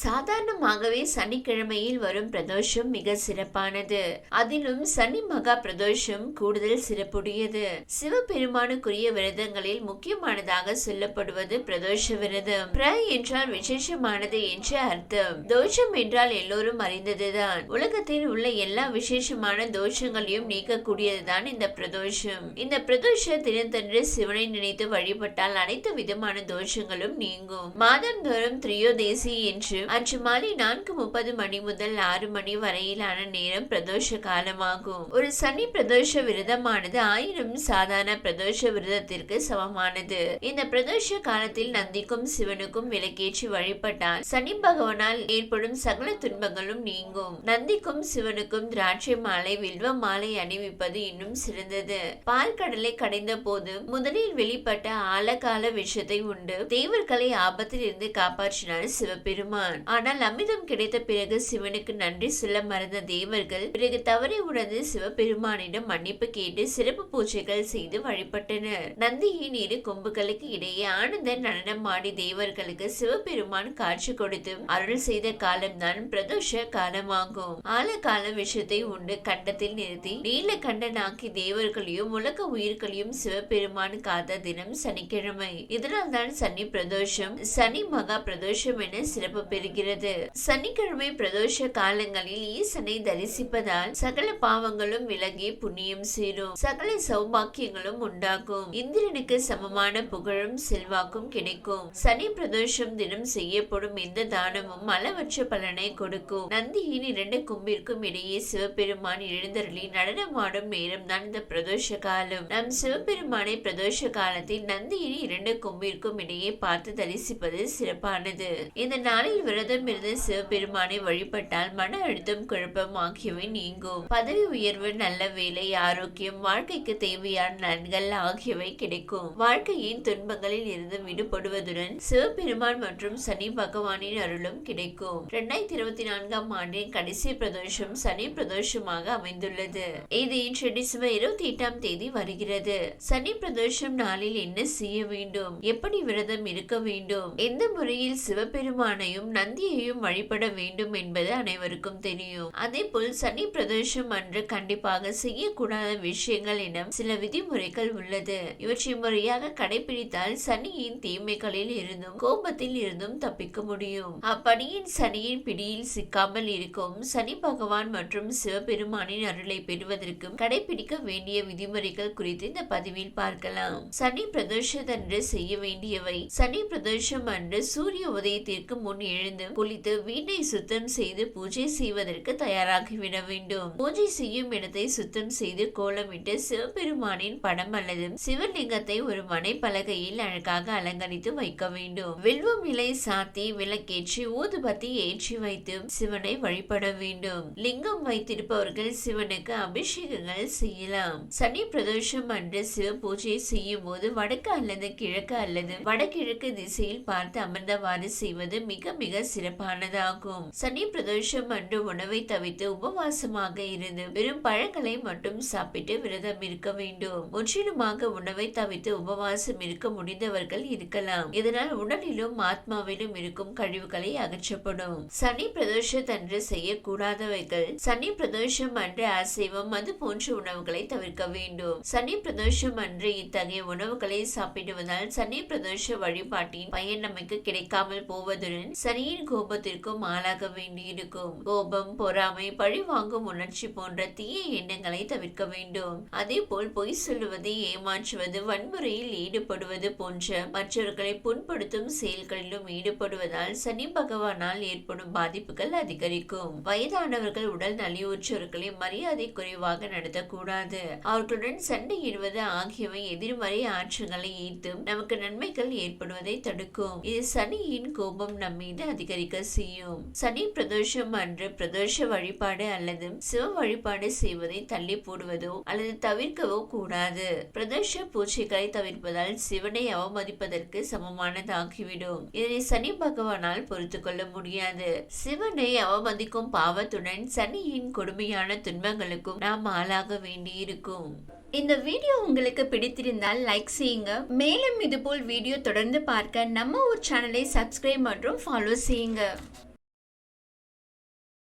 சாதாரணமாகவே சனிக்கிழமையில் வரும் பிரதோஷம் மிக சிறப்பானது. அதிலும் சனி மகா பிரதோஷம் கூடுதல் சிறப்புடையது. சிவபெருமானுக்குரிய விரதங்களில் முக்கியமானதாக சொல்லப்படுவது பிரதோஷ விரதம். பிர என்றால் விசேஷமானது என்று அர்த்தம். தோஷம் என்றால் எல்லோரும் அறிந்ததுதான். உலகத்தில் உள்ள எல்லா விசேஷமான தோஷங்களையும் நீக்கக்கூடியதுதான் இந்த பிரதோஷம். இந்த பிரதோஷ தினத்தன்று சிவனை நினைத்து வழிபட்டால் அனைத்து விதமான தோஷங்களும் நீங்கும். மாதந்தோறும் திரியோதேசி என்று அன்று மாலை நான்கு முப்பது மணி முதல் ஆறு மணி வரையிலான நேரம் பிரதோஷ காலமாகும். ஒரு சனி பிரதோஷ விரதமானது ஆயிரம் சாதாரண பிரதோஷ விரதத்திற்கு சமமானது. இந்த பிரதோஷ காலத்தில் நந்திக்கும் சிவனுக்கும் விளக்கேற்றி வழிபட்டால் சனி பகவானால் ஏற்படும் சகல துன்பங்களும் நீங்கும். நந்திக்கும் சிவனுக்கும் திராட்சை மாலை வில்வ மாலை அணிவிப்பது இன்னும் சிறந்தது. பால் கடலை கடைந்த போது முதலில் வெளிப்பட்ட ஆழகால விஷத்தை உண்டு. தேவர்களை ஆபத்தில் இருந்து காப்பாற்றினார் சிவபெருமான். ஆனால் அமிர்தம் கிடைத்த பிறகு சிவனுக்கு நன்றி சொல்ல மறந்த தேவர்கள் பிறகு தவறி உணர்ந்து சிவபெருமானிடம் மன்னிப்பு கேட்டு சிறப்பு பூஜைகள் செய்து வழிபட்டனர். நந்தியின் இரு கொம்புகளுக்கு இடையே ஆனந்த நடனம் ஆடி தேவர்களுக்கு சிவபெருமான் காட்சி கொடுத்து அருள் செய்த காலம்தான் பிரதோஷ காலமாகும். ஆழகால விஷத்தை உண்டு கண்டத்தில் நிறுத்தி நீல கண்டனாக்கி தேவர்களையும் உலக உயிர்களையும் சிவபெருமான் காத்த தினம் சனிக்கிழமை. இதனால் தான் சனி பிரதோஷம் சனி மகா பிரதோஷம் என சிறப்பு பெறுகிறது. சனிக்கிழமை பிரதோஷ காலங்களில் ஈசனை தரிசிப்பதால் சகல பாவங்களும் விலகி புண்ணியம் சேரும். சகல சௌபாக்கியங்களும் உண்டாகும். இந்திரனுக்கு சமமான புகழும் செல்வாக்கும் கிடைக்கும். சனி பிரதோஷம் தினம் செய்யப்படும் இந்த தானமும் அளவற்ற பலனை கொடுக்கும். நந்தியின் இரண்டு கும்பிற்கும் இடையே சிவபெருமான் எழுந்தருளி நடனமாடும் நேரம் தான் இந்த பிரதோஷ காலம். நம் சிவபெருமானை பிரதோஷ காலத்தில் நந்தியின் இரண்டு கொம்பிற்கும் இடையே பார்த்து தரிசிப்பது சிறப்பானது. இந்த நாளில் விரதம் இருந்து சிவபெருமானை வழிபட்டால் மன அழுத்தம் குழப்பம் ஆகியவை நீங்கும். பதவி உயர்வு நல்ல வேலை ஆரோக்கியம் வாழ்க்கைக்கு தேவையான நன்கள் ஆகியவை கிடைக்கும். வாழ்க்கையின் துன்பங்களில் இருந்து விடுபடுவதுடன் சிவபெருமான் மற்றும் சனி பகவானின் அருளும் கிடைக்கும். இரண்டாயிரத்தி இருபத்தி நான்காம் ஆண்டின் கடைசி பிரதோஷம் சனி பிரதோஷமாக அமைந்துள்ளது. இது இன்று டிசம்பர் இருபத்தி எட்டாம் தேதி வருகிறது. சனி பிரதோஷம் நாளில் என்ன செய்ய வேண்டும்? எப்படி விரதம் இருக்க வேண்டும்? எந்த முறையில் சிவபெருமானையும் நந்தியையும் வழிபட வேண்டும் என்பது அனைவருக்கும் தெரியும். அதே போல் சனி பிரதோஷம் அன்று கண்டிப்பாக செய்யக்கூடாத விஷயங்கள் என சில விதிமுறைகள் உள்ளது. இவற்றை முறையாக கடைபிடித்தால் சனியின் தீமைகளில் இருந்தும் கோபத்தில் இருந்தும் தப்பிக்க முடியும். அப்படியின் சனியின் பிடியில் சிக்காமல் இருக்கும் சனி பகவான் மற்றும் சிவபெருமானின் அருளை பெறுவதற்கும் கடைபிடிக்க வேண்டிய விதிமுறைகள் குறித்து இந்த பதிவில் பார்க்கலாம். சனி பிரதோஷத்தன்று செய்ய வேண்டியவை. சனி பிரதோஷம் அன்று சூரிய உதயத்திற்கு முன் எழுந்து குளித்து வீட்டை சுத்தம் செய்து பூஜை செய்வதற்கு தயாராகிவிட வேண்டும். பூஜை செய்யும் இடத்தை சுத்தம் செய்து கோலமிட்டு சிவபெருமானின் படம் அல்லது சிவலிங்கத்தை ஒரு மனைப்பலகையில் அழகாக அலங்கரித்து வைக்க வேண்டும். வில்வம் இலை சாத்தி விளக்கேற்றி ஊதுபத்தி ஏற்றி வைத்து சிவனை வழிபட வேண்டும். லிங்கம் வைத்திருப்பவர்கள் சிவனுக்கு அபிஷேகங்கள் செய்யலாம். சனி பிரதோஷம் அன்று சிவ பூஜை செய்யும் போது வடக்கு அல்லது கிழக்கு அல்லது வடகிழக்கு திசையில் பார்த்து அமர்ந்தவாறு செய்வது மிக மிக மிக சிறப்பானதாகும். சனி பிரதோஷம் அன்று உணவை தவித்து உபவாசமாக இருந்து வெறும் பழங்களை மட்டும் சாப்பிட்டு விரதம் இருக்க வேண்டும். முற்றிலுமாக உணவை தவித்து உபவாசம் இருக்க முடிந்தவர்கள் இருக்கலாம். இதனால் உடலிலும் ஆத்மாவிலும் இருக்கும் கழிவுகளை அகற்றப்படும். சனி பிரதோஷத்தன்று செய்யக்கூடாதவைகள் சனி பிரதோஷம் அன்று அசைவம் அது போன்ற உணவுகளை தவிர்க்க வேண்டும். சனி பிரதோஷம் அன்று இத்தகைய உணவுகளை சாப்பிடுவதால் சனி பிரதோஷ வழிபாட்டின் பயன் நமக்கு கிடைக்காமல் போவதுடன் சனி சனியின் கோபத்திற்கும் ஆளாக வேண்டியிருக்கும். கோபம் பொறாமை பழி வாங்கும் உணர்ச்சி போன்ற தீய எண்ணங்களை தவிர்க்க வேண்டும். அதே போல் பொய் சொல்லுவது ஏமாற்றுவது வன்முறையில் ஈடுபடுவது போன்ற மற்றவர்களை புண்படுத்தும் செயல்களிலும் ஈடுபடுவதால் சனி பகவானால் ஏற்படும் பாதிப்புகள் அதிகரிக்கும். வயதானவர்கள் உடல் நலிவுற்றவர்களை மரியாதை குறைவாக நடத்தக்கூடாது. அவர்களுடன் சண்டையிடுவது ஆகியவை எதிர்மறை ஆற்றங்களை ஈர்த்தும் நமக்கு நன்மைகள் ஏற்படுவதை தடுக்கும். இது சனியின் கோபம் நம்மீது அதிகரிக்க செய்யும். சனி பிரதோஷம் அன்று பிரதோஷ வழிபாடு அல்லது சிவ வழிபாடு செய்வதை தள்ளி போடுவதோ அல்லது தவிர்க்கவோ கூடாது. பிரதோஷ பூஜைகளை தவிர்ப்பதால் சிவனை அவமதிப்பதற்கு சமமானதாகிவிடும். இதனை சனி பகவானால் பொறுத்து கொள்ள முடியாது. சிவனை அவமதிக்கும் பாவத்துடன் சனியின் கொடுமையான துன்பங்களுக்கும் நாம் ஆளாக வேண்டியிருக்கும். இந்த வீடியோ உங்களுக்கு பிடித்திருந்தால் லைக் செய்யுங்க. மேலும் இதுபோல் வீடியோ தொடர்ந்து பார்க்க நம்ம ஒரு சேனலை சப்ஸ்கிரைப் மற்றும் ஃபாலோ செய்யுங்க